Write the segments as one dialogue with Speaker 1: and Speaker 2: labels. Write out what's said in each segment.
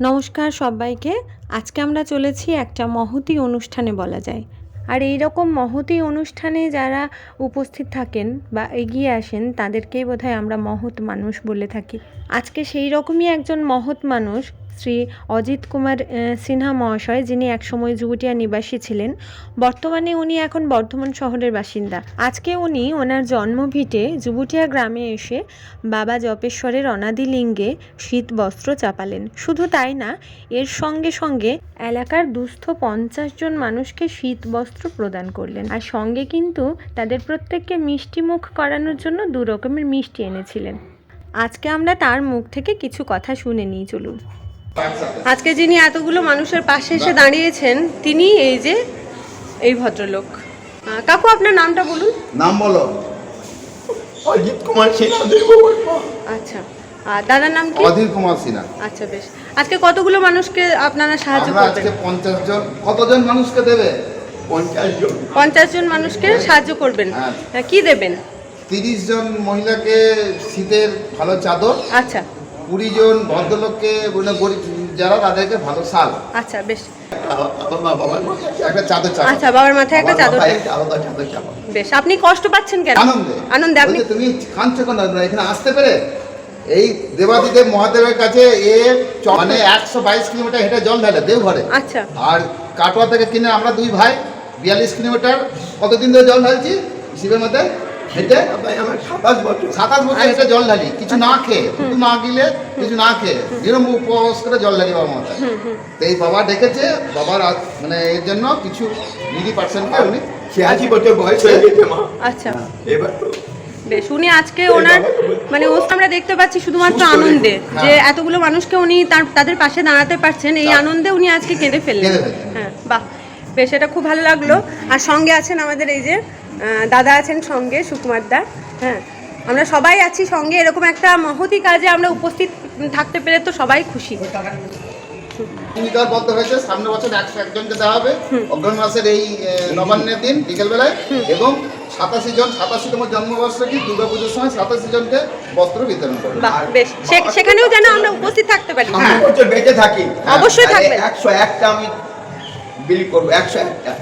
Speaker 1: নমস্কার সবাইকে। আজকে আমরা চলেছি একটা মহতি অনুষ্ঠানে বলা যায়। আর এই রকম মহতি অনুষ্ঠানে যারা উপস্থিত থাকেন বা এগিয়ে আসেন, তাদেরকেই বোধহয় আমরা মহৎ মানুষ বলে থাকি। আজকে সেই রকমই একজন মহৎ মানুষ শ্রী অজিত কুমার সিনহা মহাশয়, যিনি একসময় জুগুটিয়া নিবাসী ছিলেন। বর্তমানে উনি এখন বর্ধমান শহরের বাসিন্দা। আজকে উনি ওনার জন্মভিটে জুবুটিয়া গ্রামে এসে বাবা জপেশ্বরের অনাদি লিঙ্গে শীত বস্ত্র চাপালেন। শুধু তাই না, এর সঙ্গে সঙ্গে এলাকার দুস্থ পঞ্চাশ জন মানুষকে শীত বস্ত্র প্রদান করলেন। আর সঙ্গে কিন্তু তাদের প্রত্যেককে মিষ্টি মুখ করানোর জন্য দু রকমের মিষ্টি এনেছিলেন। আজকে আমরা তার মুখ থেকে কিছু কথা শুনে নিই, চলুন। আজকে যিনি এতগুলো মানুষের পাশে এসে দাঁড়িয়েছেন তিনি এই যে এই ভদ্রলোক। কাকু আপনার নামটা বলুন।
Speaker 2: নাম বলো।
Speaker 3: অজিত কুমার সিনহা
Speaker 1: আচ্ছা। আর দাদার নাম কি?
Speaker 2: অধীর কুমার সিনহা।
Speaker 1: আচ্ছা বেশ। আজকে কতগুলো মানুষকে আপনারা সাহায্য
Speaker 2: আমরা আজকে
Speaker 1: করবেন
Speaker 2: পঞ্চাশ জন। কতজন মানুষকে দেবে?
Speaker 3: পঞ্চাশ জন।
Speaker 1: পঞ্চাশ জন মানুষকে সাহায্য করবেন।
Speaker 2: হ্যাঁ।
Speaker 1: হ্যাঁ, কি দেবেন?
Speaker 2: তিরিশ জন মহিলাকে শীতের ভালো চাদর।
Speaker 1: আচ্ছা।
Speaker 2: কুড়ি জন ভদ্রলোককে মানে গরিব যারা তাদেরকে ভালো শাল।
Speaker 1: আচ্ছা বেশ।
Speaker 2: একটা চাদর
Speaker 1: আচ্ছা বাবার মাথায় একটা চাদর
Speaker 3: মাথায়
Speaker 1: দেন।
Speaker 3: একটা আলাদা চাদর চাপা।
Speaker 1: বেশ আপনি কষ্ট পাচ্ছেন কেন?
Speaker 2: আনন্দে।
Speaker 1: আনন্দে আপনি
Speaker 2: তুমি কেন? এখানে আসতে পেরে? এই দেবাদিদেব মহাদেবের কাছে এ মানে একশো বাইশ কিলোমিটার হেঁটে জল ঢালে দেওঘরে।
Speaker 1: আচ্ছা।
Speaker 2: আর কাটোয়া থেকে কিনে আমরা দুই ভাই বিয়াল্লিশ কিলোমিটার। কতদিন ধরে জল ঢালছি? শিবের মধ্যে হেঁটে
Speaker 3: আমার সাতাশ বছর।
Speaker 2: সাতাশ বছর হেঁটে জল ঢালি। কিছু না খেয়ে শুধু না গিলে কিছু না খেয়ে যেরকম উপবাস করে জল ঢালি বাবা মাথায় তো এই বাবা ডেকেছে বাবার মানে এর জন্য কিছু নিডি পার্সেন্টকে উনি
Speaker 3: ছিয়াশি বছর বয়স হয়ে গেছে মা।
Speaker 1: আচ্ছা।
Speaker 3: এবার তো
Speaker 1: বেশ উনি আজকে ওনার মানে ও আমরা দেখতে পাচ্ছি শুধুমাত্র আনন্দে
Speaker 2: হ্যাঁ।
Speaker 1: যে এতগুলো মানুষকে উনি তার তাদের পাশে দাঁড়াতে পারছেন এই আনন্দে উনি আজকে কেঁদে ফেললেন। হ্যাঁ বাহ। বেশ এটা খুব ভালো লাগল। আর সঙ্গে আছেন আমাদের এই যে দাদা আছেন সঙ্গে সুকুমার দা। হ্যাঁ আমরা সবাই আছি সঙ্গে। এরকম একটা মহতি কাজে আমরা উপস্থিত থাকতে পেরে তো সবাই খুশি।
Speaker 2: ভূমিকার বদ্ধ হয়েছে। সামনের বছর একশো একজনকে দেওয়া হবে। অগ্রহণ মাসের এই নবান্নের দিন বিকেলবেলায়। এবং সাতাশি জন সাতাশিতম জন্মবর্ষকে দুর্গা পুজোর সময় সাতাশি জনকে বস্ত্র বিতরণ করবে।
Speaker 1: সেখানেও যেন আমরা উপস্থিত থাকতে পারি।
Speaker 3: বেঁচে থাকি।
Speaker 1: অবশ্যই থাকবেন।
Speaker 3: একশো একটা আমি বিলি করব একশো একটা।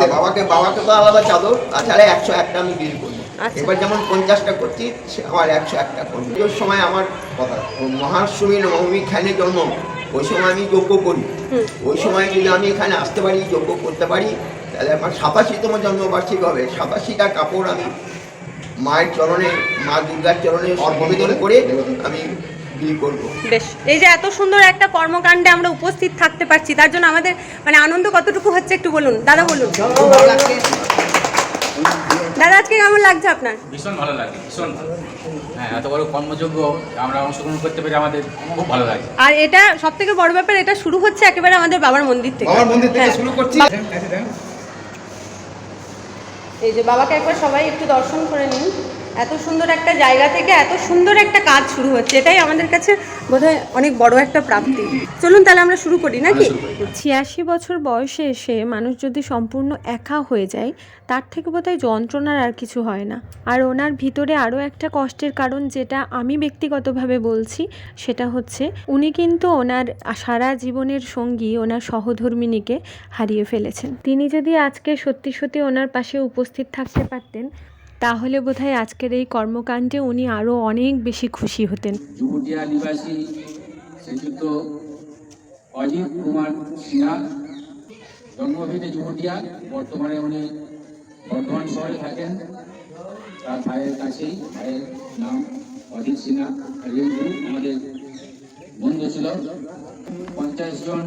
Speaker 3: আর বাবাকে বাবাকে তো আলাদা চাদর তাছাড়া একশো একটা আমি বিলি করব।
Speaker 1: আচ্ছা।
Speaker 3: এবার যেমন পঞ্চাশটা করছি আমার একশো একটা করব। ওই সময় আমার
Speaker 2: কথা
Speaker 3: মহাষ্টমী নবমী খানে জন্ম ওই সময় আমি যজ্ঞ করি। ওই সময় যদি আমি এখানে আসতে পারি যজ্ঞ করতে পারি তাহলে আমার সাতাশিতম জন্মবার্ষিক হবে। সাতাশিটা কাপড় আমি মায়ের চরণে মা দুর্গার চরণে অর্পণ করে আমি করব।
Speaker 1: বেশ এই যে এত সুন্দর একটা কর্মকাণ্ডে আমরা উপস্থিত থাকতে পারছি তার জন্য আমাদের মানে আনন্দ কতটুকু হচ্ছে একটু বলুন? দাদা বলুন। দাদা আজকে কেমন লাগছে আপনার?
Speaker 4: ভীষণ ভালো লাগে ভীষণ ভালো হ্যাঁ এত বড় কর্মযোগ্য আমরা অংশগ্রহণ করতে পেরে আমাদের খুব ভালো লাগে।
Speaker 1: আর এটা সব থেকে বড় ব্যাপার এটা শুরু হচ্ছে একেবারে আমাদের বাবার মন্দির থেকে।
Speaker 2: বাবার মন্দির থেকে
Speaker 1: হ্যাঁ।
Speaker 2: শুরু করছি।
Speaker 1: এই যে বাবাকে একবার সবাই একটু দর্শন করে নিন। এত সুন্দর একটা জায়গা থেকে এত সুন্দর একটা কাজ শুরু হচ্ছে এটাই আমাদের কাছে বোধহয় অনেক বড় একটা প্রাপ্তি। চলুন তাহলে আমরা শুরু করি নাকি? ছিয়াশি বছর বয়সে এসে মানুষ যদি সম্পূর্ণ একা হয়ে যায় তার থেকে বোধহয় যন্ত্রণার আর কিছু হয় না। আর ওনার ভিতরে আরও একটা কষ্টের কারণ যেটা আমি ব্যক্তিগতভাবে বলছি সেটা হচ্ছে উনি কিন্তু ওনার সারা জীবনের সঙ্গী ওনার সহধর্মিনীকে হারিয়ে ফেলেছেন। তিনি যদি আজকে সত্যি সত্যি ওনার পাশে উপস্থিত থাকতে পারতেন তাহলে বোধহয় আজকের এই কর্মকাণ্ডে উনি আরও অনেক বেশি খুশি হতেন।
Speaker 4: জুবুটিয়া নিবাসী শ্রীযুক্ত অজিত কুমার সিনহা জুবুটিয়া বর্তমানে উনি শহরে থাকেন। তার ভাইয়ের কাছেই, ভাইয়ের নাম অজিত সিনহা আমাদের বন্ধু ছিল। পঞ্চাশ জন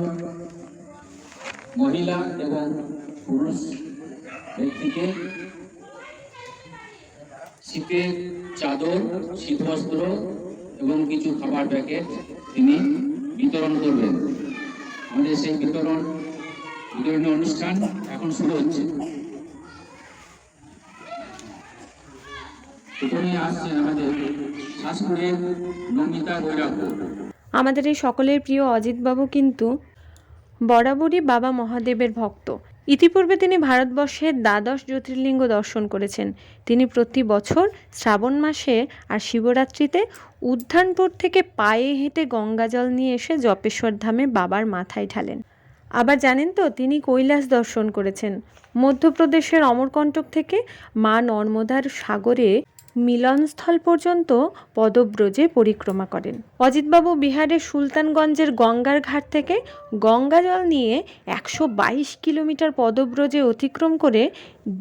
Speaker 4: মহিলা এবং পুরুষ ব্যক্তিকে শীতের চাদর, শীতবস্ত্র এবং কিছু খাবার প্যাকেট তিনি বিতরণ করবেন আমাদের সেই বিতরণ, বিতরণী অনুষ্ঠান এখন শুরু হচ্ছে। আমাদের
Speaker 1: আমাদের এই সকলের প্রিয় অজিতবাবু কিন্তু বরাবরই বাবা মহাদেবের ভক্ত। ইতিপূর্বে তিনি ভারতবর্ষের দ্বাদশ জ্যোতির্লিঙ্গ দর্শন করেছেন। তিনি প্রতি বছর শ্রাবণ মাসে আর শিবরাত্রিতে উদ্যানপুর থেকে পায়ে হেঁটে গঙ্গাজল নিয়ে এসে জপেশ্বর ধামে বাবার মাথায় ঢালেন। আবার জানেন তো, তিনি কৈলাস দর্শন করেছেন। মধ্যপ্রদেশের অমরকণ্টক থেকে মা নর্মদার সাগরে মিলনস্থল পর্যন্ত পদব্রজে পরিক্রমা করেন। অজিতবাবু বিহারের সুলতানগঞ্জের গঙ্গার ঘাট থেকে গঙ্গা জল নিয়ে একশো বাইশ কিলোমিটার পদব্রজে অতিক্রম করে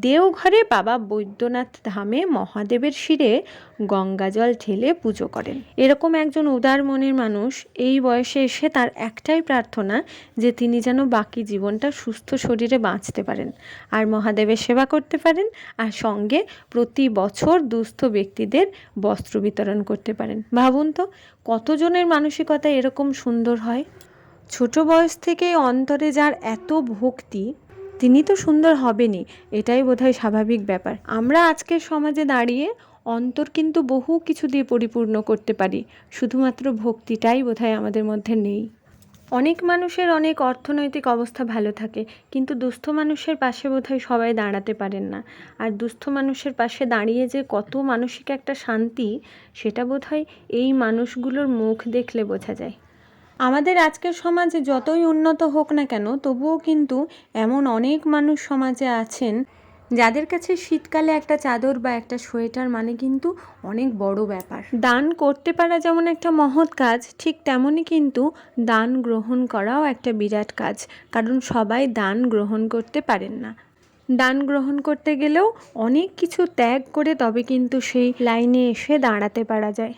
Speaker 1: দেওঘরে বাবা বৈদ্যনাথ ধামে মহাদেবের শিরে গঙ্গা জল ঢেলে পুজো করেন। এরকম একজন উদার মনের মানুষ এই বয়সে এসে তার একটাই প্রার্থনা যে তিনি যেন বাকি জীবনটা সুস্থ শরীরে বাঁচতে পারেন। আর মহাদেবের সেবা করতে পারেন আর সঙ্গে প্রতি বছর দুস্থ ব্যক্তিদের বস্ত্র বিতরণ করতে পারেন। ভাবুন তো, কতজনের মানসিকতা এরকম সুন্দর হয়? ছোট বয়স থেকে অন্তরে যার এত ভক্তি, তিনি তো সুন্দর হবেনই, এটাই বোধহয় স্বাভাবিক ব্যাপার। আমরা আজকের সমাজে দাঁড়িয়ে অন্তর কিন্তু বহু কিছু দিয়ে পরিপূর্ণ করতে পারি, শুধুমাত্র ভক্তিটাই বোধহয় আমাদের মধ্যে নেই। অনেক মানুষের অনেক অর্থনৈতিক অবস্থা ভালো থাকে, কিন্তু দুস্থ মানুষের পাশে বোধহয় সবাই দাঁড়াতে পারেন না। আর দুস্থ মানুষের পাশে দাঁড়িয়ে যে কত মানসিক একটা শান্তি, সেটা বোধহয় এই মানুষগুলোর মুখ দেখলে বোঝা যায়। আমাদের আজকের সমাজে যতই উন্নত হোক না কেন, তবুও কিন্তু এমন অনেক মানুষ সমাজে আছেন যাদের কাছে শীতকালে একটা চাদর বা একটা সোয়েটার মানে কিন্তু অনেক বড় ব্যাপার। দান করতে পারা যেমন একটা মহৎ কাজ, ঠিক তেমনই কিন্তু দান গ্রহণ করাও একটা বিরাট কাজ, কারণ সবাই দান গ্রহণ করতে পারেন না। দান গ্রহণ করতে গেলেও অনেক কিছু ত্যাগ করে তবে কিন্তু সেই লাইনে এসে দাঁড়াতে পারা যায়।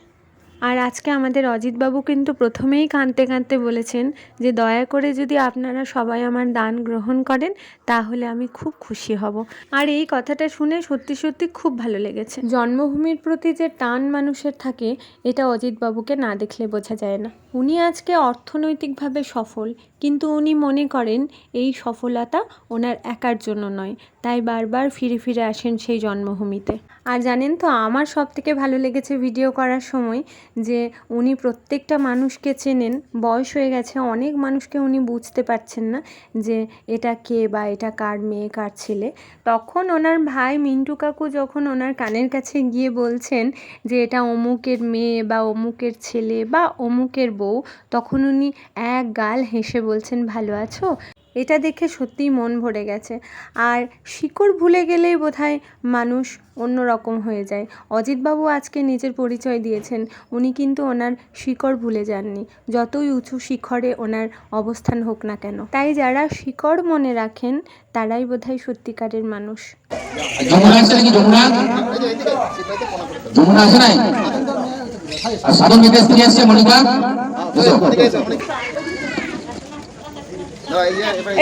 Speaker 1: আর আজকে আমাদের অজিতবাবু কিন্তু প্রথমেই কাঁদতে কাঁদতে বলেছেন যে দয়া করে যদি আপনারা সবাই আমার দান গ্রহণ করেন, তাহলে আমি খুব খুশি হব। আর এই কথাটা শুনে সত্যি সত্যি খুব ভালো লেগেছে। জন্মভূমির প্রতি যে টান মানুষের থাকে, এটা অজিতবাবুকে না দেখলে বোঝা যায় না। উনি আজকে অর্থনৈতিকভাবে সফল, কিন্তু উনি মনে করেন এই সফলতা ওনার একার জন্য নয়, তাই বারবার ফিরে ফিরে আসেন সেই জন্মভূমিতে। আর জানেন তো, আমার সব থেকে ভালো লেগেছে ভিডিও করার সময় যে উনি প্রত্যেকটা মানুষকে চেনেন, বয়স হয়ে গেছে, অনেক মানুষকে উনি বুঝতে পারছেন না যে এটা কে বা এটা কার মেয়ে, কার ছেলে। তখন ওনার ভাই মিন্টু কাকু যখন ওনার কানের কাছে গিয়ে বলছেন যে এটা অমুকের মেয়ে বা অমুকের ছেলে বা অমুকের বউ, তখন উনি এক গাল হেসে বলছেন, ভালো আছো? এটা দেখে সত্যিই মন ভরে গেছে। আর শিকড় ভুলে গেলেই বোধহয় মানুষ অন্যরকম হয়ে যায়। অজিতবাবু আজকে নিজের পরিচয় দিয়েছেন, উনি কিন্তু ওনার শিকড় ভুলে যাননি। যতই উঁচু শিখরে ওনার অবস্থান হোক না কেন। তাই যারা শিকড় মনে রাখেন, তারাই বোধহয় সত্যিকারের মানুষ।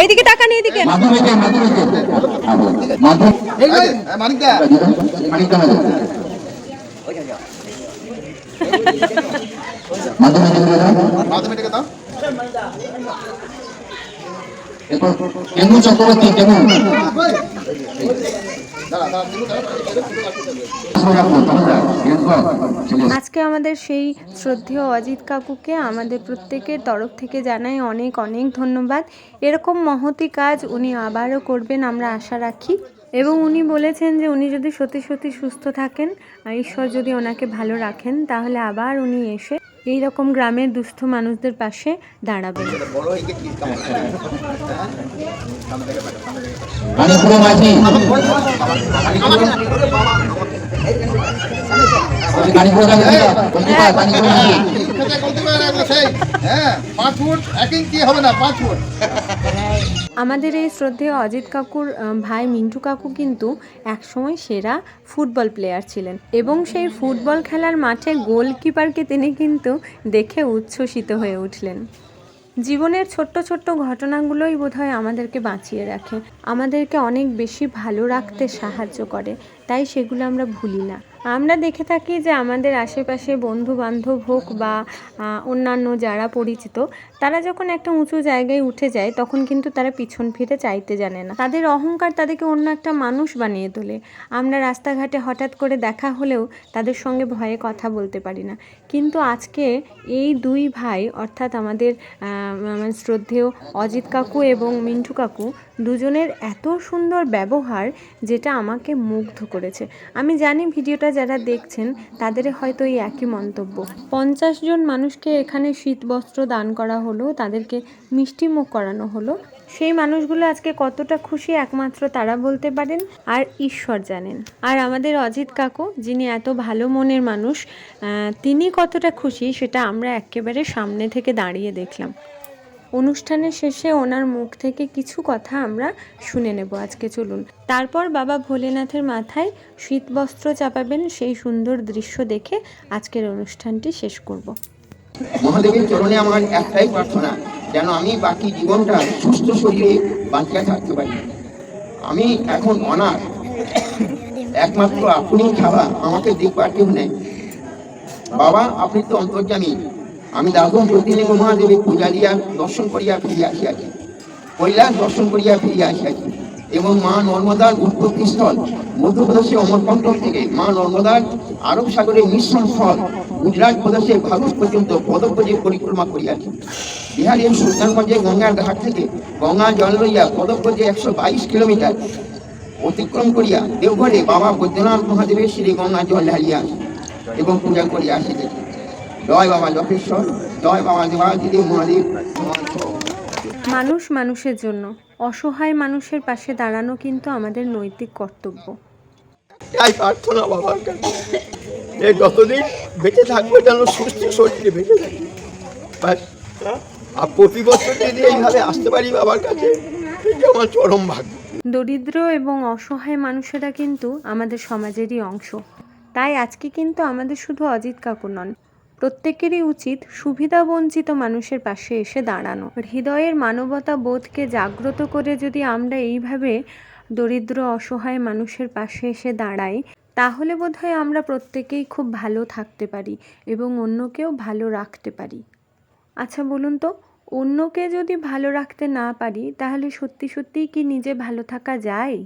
Speaker 2: এইদিকে
Speaker 1: তাকান এইদিকে
Speaker 4: মাধু মেঘে মাধু মেঘে মাধু
Speaker 2: এই যে, হ্যাঁ, মানিকদা।
Speaker 4: মানিকদা মেঘে মাধু মেঘে
Speaker 2: মাধ্যমিকটাকে দাও।
Speaker 4: এরপর কেমু চক্রবর্তী কেমু
Speaker 1: আজকে আমাদের সেই শ্রদ্ধেয় অজিত কাকুকে আমাদের প্রত্যেকের তরফ থেকে জানাই অনেক অনেক ধন্যবাদ। এরকম মহতি কাজ উনি আবারও করবেন আমরা আশা রাখি। এবং উনি বলেছেন যে উনি যদি সত্যি সত্যি সুস্থ থাকেন, ঈশ্বর যদি ওনাকে ভালো রাখেন, তাহলে আবার উনি এসে এই রকম গ্রামের দুস্থ মানুষদের পাশে
Speaker 2: সেই। হ্যাঁ, পাঁচ ফুট এক ইঞ্চি হবে না পাঁচ ফুট
Speaker 1: আমাদের এই শ্রদ্ধেয় অজিত কাকুর ভাই মিন্টু কাকু কিন্তু একসময় সেরা ফুটবল প্লেয়ার ছিলেন। এবং সেই ফুটবল খেলার মাঠে গোলকিপারকে তিনি কিন্তু দেখে উচ্ছ্বসিত হয়ে উঠলেন। জীবনের ছোট্ট ছোট্ট ঘটনাগুলোই বোধহয় আমাদেরকে বাঁচিয়ে রাখে। আমাদেরকে অনেক বেশি ভালো রাখতে সাহায্য করে। তাই সেগুলো আমরা ভুলি না। আমরা দেখে থাকি যে আমাদের আশেপাশে বন্ধু বান্ধব হোক বা অন্যান্য যারা পরিচিত, তারা যখন একটা উঁচু জায়গায় উঠে যায়, তখন কিন্তু তারা পিছন ফিরে চাইতে জানে না। তাদের অহংকার তাদেরকে অন্য একটা মানুষ বানিয়ে তোলে। আমরা রাস্তাঘাটে হঠাৎ করে দেখা হলেও তাদের সঙ্গে ভয়ে কথা বলতে পারি না। কিন্তু আজকে এই দুই ভাই, অর্থাৎ আমাদের শ্রদ্ধেয় অজিত কাকু এবং মিন্টু কাকু, দুজনের এত সুন্দর ব্যবহার যেটা আমাকে মুগ্ধ করেছে। আমি জানি ভিডিওটা যারা দেখছেন, তাদের হয়তো এই একই মন্তব্য। পঞ্চাশ জন মানুষকে এখানে শীত বস্ত্র দান করা হলো, তাদেরকে মিষ্টি মুখ করানো হলো। সেই মানুষগুলো আজকে কতটা খুশি একমাত্র তারা বলতে পারেন আর ঈশ্বর জানেন। আর আমাদের অজিত কাকু, যিনি এত ভালো মনের মানুষ তিনি কতটা খুশি সেটা আমরা একেবারে সামনে থেকে দাঁড়িয়ে দেখলাম। অনুষ্ঠানের শেষে ওনার মুখ থেকে কিছু কথা আমরা শুনে নেব আজকে, চলুন। তারপর বাবা ভোলেনাথের মাথায় শীতবস্ত্র চাপাবেন সেই সুন্দর দৃশ্য দেখে আজকের অনুষ্ঠানটি শেষ করব।
Speaker 3: মহাদেবের চরণে আমার একটাই প্রার্থনা, যেন আমি বাকি জীবনটা সুস্থ শরীরে বাঁচিয়ে থাকতে পারি। আমি এখন অনাথ। একমাত্র আপনি খাওয়া আমাকে দেখবার কেউ নেই। বাবা, আপনি তো অন্তর্জামী আমি দাদন জ্যোতির্লিঙ্গ মহাদেবের পূজা দিয়া, দর্শন করিয়া ফিরিয়া আসিয়াছি। কৈলাস দর্শন করিয়া ফিরিয়া আসিয়াছি। এবং মা নর্মদার উৎপত্তি স্থল মধ্যপ্রদেশে অমরকণ্টক থেকে মা নর্মদার আরব সাগরের মিশ্রণ স্থল, গুজরাট প্রদেশে ভারত পর্যন্ত পদপদে পরিক্রমা করিয়াছি। বিহারের সুলতানগঞ্জে গঙ্গার ঘাট থেকে গঙ্গা জল লইয়া পদপদে একশো বাইশ কিলোমিটার অতিক্রম করিয়া দেওঘরে বাবা বৈদ্যনাথ মহাদেবের শ্রী গঙ্গা জল ঢালিয়া এবং পূজা করিয়া আসিতেছি। জয় বাবা যথেশ্বর জয় বাবা দেবাদিদেব মহাদেব।
Speaker 1: মানুষ মানুষের জন্য অসহায় মানুষের পাশে দাঁড়ানো কিন্তু আমাদের নৈতিক কর্তব্য।
Speaker 3: তাই প্রার্থনা বাবার কাছে যতদিন বেঁচে থাকব যেন সুস্থ শরীরে বেঁচে থাকি। আর প্রতি বছর যদি এইভাবে আসতে পারি বাবার কাছে আমার চরম ভাগ্য।
Speaker 1: দরিদ্র এবং অসহায় মানুষেরা কিন্তু আমাদের সমাজেরই অংশ। তাই আজকে কিন্তু আমাদের শুধু অজিত কাকু নন প্রত্যেকেরই উচিত সুবিধাবঞ্চিত মানুষের পাশে এসে দাঁড়ানো। হৃদয়ের মানবতা বোধকে জাগ্রত করে যদি আমরা এইভাবে দরিদ্র, অসহায় মানুষের পাশে এসে দাঁড়াই, তাহলে বোধহয় আমরা প্রত্যেকেই খুব ভালো থাকতে পারি এবং অন্যকেও ভালো রাখতে পারি। আচ্ছা বলুন তো, অন্যকে যদি ভালো রাখতে না পারি, তাহলে সত্যি সত্যিই কি নিজে ভালো থাকা যায়?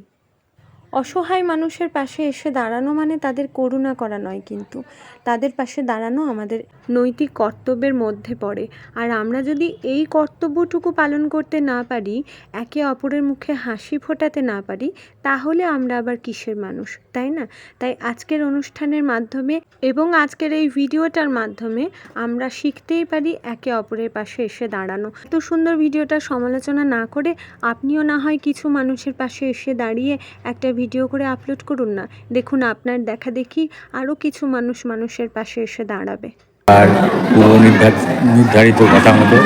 Speaker 1: অসহায় মানুষের পাশে এসে দাঁড়ানো মানে তাদের করুণা করা নয় কিন্তু। তাদের পাশে দাঁড়ানো আমাদের নৈতিক কর্তব্যের মধ্যে পড়ে। আর আমরা যদি এই কর্তব্যটুকু পালন করতে না পারি, একে অপরের মুখে হাসি ফোটাতে না পারি, তাহলে আমরা আবার কিসের মানুষ, তাই না? তাই আজকের অনুষ্ঠানের মাধ্যমে এবং আজকের এই ভিডিওটার মাধ্যমে আমরা শিখতেই পারি একে অপরের পাশে এসে দাঁড়ানো। এত সুন্দর ভিডিওটা সমালোচনা না করে আপনিও না হয় কিছু মানুষের পাশে এসে দাঁড়িয়ে একটা ভিডিও করে আপলোড করুন না। দেখুন, আপনার দেখা দেখি আরও কিছু মানুষ মানুষের পাশে এসে দাঁড়াবে।
Speaker 5: আর পূর্ব নির্ধার- নির্ধারিত কথা মতো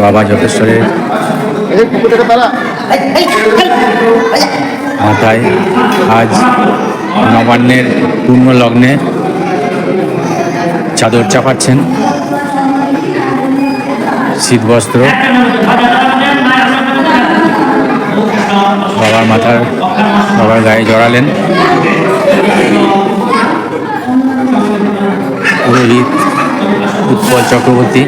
Speaker 5: বাবা
Speaker 2: তারা
Speaker 5: মাথায় আজ নবান্নের পূর্ণ লগ্নে চাদর চাপাচ্ছেন। শীতবস্ত্র বাবার মাথার বাবার গায়ে জড়ালেন। পুরোহিত উৎপল চক্রবর্তী।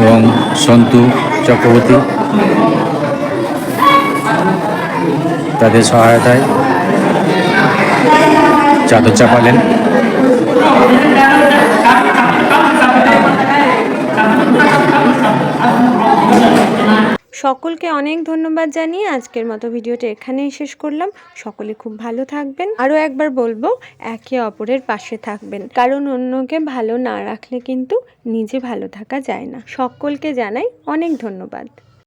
Speaker 5: এবং সন্তু চক্রবর্তী। তাদের সহায়তায় চাদর চাপালেন।
Speaker 1: সকলকে অনেক ধন্যবাদ জানিয়ে আজকের মতো ভিডিওটা এখানেই শেষ করলাম। সকলে খুব ভালো থাকবেন। আরও একবার বলব, একে অপরের পাশে থাকবেন। কারণ অন্যকে ভালো না রাখলে কিন্তু নিজে ভালো থাকা যায় না। সকলকে জানাই অনেক ধন্যবাদ।